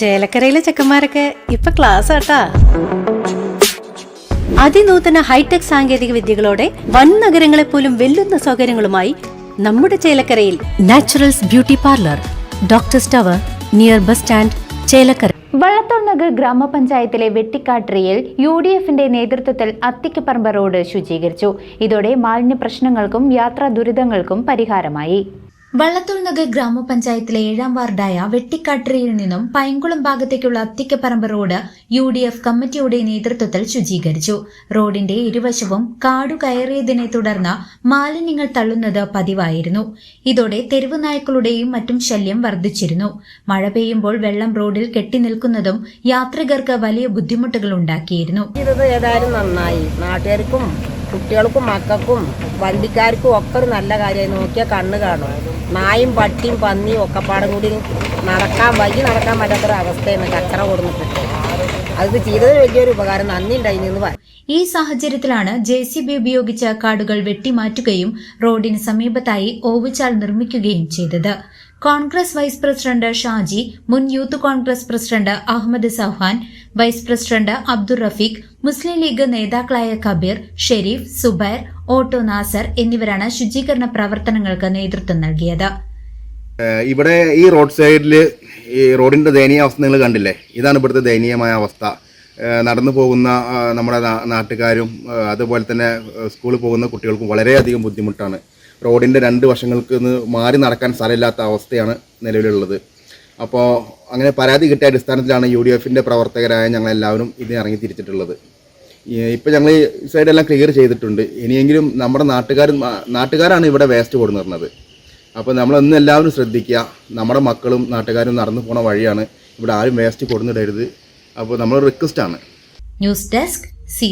ചേലക്കരയിലെ ചെക്കന്മാരൊക്കെ ഇപ്പൊ ക്ലാസ് ആട്ടാ. അതിനൂതന ഹൈടെക് സാങ്കേതിക വിദ്യകളോടെ വൻ നഗരങ്ങളെ പോലും വെല്ലുന്ന സൗകര്യങ്ങളുമായി നമ്മുടെ ചേലക്കരയിൽ naturals beauty parlour doctor tower near bus stand Chelakkara. Vallathol Nagar ഗ്രാമപഞ്ചായത്തിലെ വെട്ടിക്കാട്ടിരിയിൽ യു ഡി എഫിന്റെ നേതൃത്വത്തിൽ അത്തിക്കപ്പറമ്പ റോഡ് ശുചീകരിച്ചു. ഇതോടെ മാലിന്യ പ്രശ്നങ്ങൾക്കും യാത്രാ ദുരിതങ്ങൾക്കും പരിഹാരമായി. വള്ളത്തോൾ നഗർ ഗ്രാമപഞ്ചായത്തിലെ ഏഴാം വാർഡായ വെട്ടിക്കാട്ടിരിയിൽ നിന്നും പൈങ്കുളം ഭാഗത്തേക്കുള്ള Athikkaparambu road U D F കമ്മിറ്റിയുടെ നേതൃത്വത്തിൽ ശുചീകരിച്ചു. റോഡിന്റെ ഇരുവശവും കാടു കയറിയതിനെ തുടർന്ന് മാലിന്യങ്ങൾ തള്ളുന്നത് പതിവായിരുന്നു. ഇതോടെ തെരുവ് നായ്ക്കളുടെയും മറ്റും ശല്യം വർദ്ധിച്ചിരുന്നു. മഴ പെയ്യുമ്പോൾ വെള്ളം റോഡിൽ കെട്ടിനിൽക്കുന്നതും യാത്രികർക്ക് വലിയ ബുദ്ധിമുട്ടുകൾ ഉണ്ടാക്കിയിരുന്നു. നന്നായി. കുട്ടികൾക്കും മക്കൾക്കും വണ്ടിക്കാർക്കും ഒക്കെ ഒരു നല്ല കാര്യമായി നോക്കിയാൽ കണ്ണ് കാണും. നായും പട്ടിയും പന്നിയും ഒക്കെ പാടും കൂടി നടക്കാൻ വഴി നടക്കാൻ പറ്റാത്തൊരു അവസ്ഥയാണ് കച്ചറ കൊടുത്തിട്ട് അത് ചെയ്തത് വലിയൊരു ഉപകാരം നന്ദി ഉണ്ടായി എന്ന് പറയാം. ഈ സാഹചര്യത്തിലാണ് ജെ സി ബി ഉപയോഗിച്ച കാടുകൾ വെട്ടിമാറ്റുകയും റോഡിന് സമീപത്തായി ഓവുചാൽ നിർമ്മിക്കുകയും ചെയ്തത്. കോൺഗ്രസ് വൈസ് പ്രസിഡന്റ് ഷാജി മുൻ Youth Congress president Ahammed Sauhan vice president Abdul Rafeeq Muslim League നേതാക്കളായ കബീർ ഷെരീഫ് സുബൈർ ഓട്ടോ നാസർ എന്നിവരാണ് ശുചീകരണ പ്രവർത്തനങ്ങൾക്ക് നേതൃത്വം നൽകിയത്. ഇവിടെ ഈ റോഡ് സൈഡിൽ ഈ റോഡിന്റെ ദയനീയ അവസ്ഥ നിങ്ങൾ കണ്ടില്ലേ? ഇതാണ് ഇവിടുത്തെ ദയനീയമായ അവസ്ഥ. നടന്നു പോകുന്ന നമ്മുടെ നാട്ടുകാരും അതുപോലെ തന്നെ സ്കൂളിൽ പോകുന്ന കുട്ടികൾക്കും വളരെയധികം ബുദ്ധിമുട്ടാണ്. റോഡിന്റെ രണ്ട് വശങ്ങൾക്ക് മാറി നടക്കാൻ സ്ഥലമില്ലാത്ത അവസ്ഥയാണ് നിലവിലുള്ളത്. അപ്പോൾ അങ്ങനെ പരാതി കിട്ടിയ അടിസ്ഥാനത്തിലാണ് യു ഡി എഫിന്റെ പ്രവർത്തകരായ ഞങ്ങളെല്ലാവരും ഇതിന് ഇറങ്ങി തിരിച്ചിട്ടുള്ളത്. ഇപ്പോൾ ഞങ്ങൾ ഈ സൈഡെല്ലാം ക്ലിയർ ചെയ്തിട്ടുണ്ട്. ഇനിയെങ്കിലും നമ്മുടെ നാട്ടുകാർ നാട്ടുകാരാണ് ഇവിടെ വേസ്റ്റ് കൊടുന്നിരുന്നത് അപ്പോൾ നമ്മളൊന്നും എല്ലാവരും ശ്രദ്ധിക്കുക. നമ്മുടെ മക്കളും നാട്ടുകാരും നടന്നു പോണ വഴിയാണ് ഇവിടെ ആരും വേസ്റ്റ് കൊടുന്നിടരുത്. അപ്പോൾ നമ്മൾ റിക്വസ്റ്റ് ആണ്. News desk C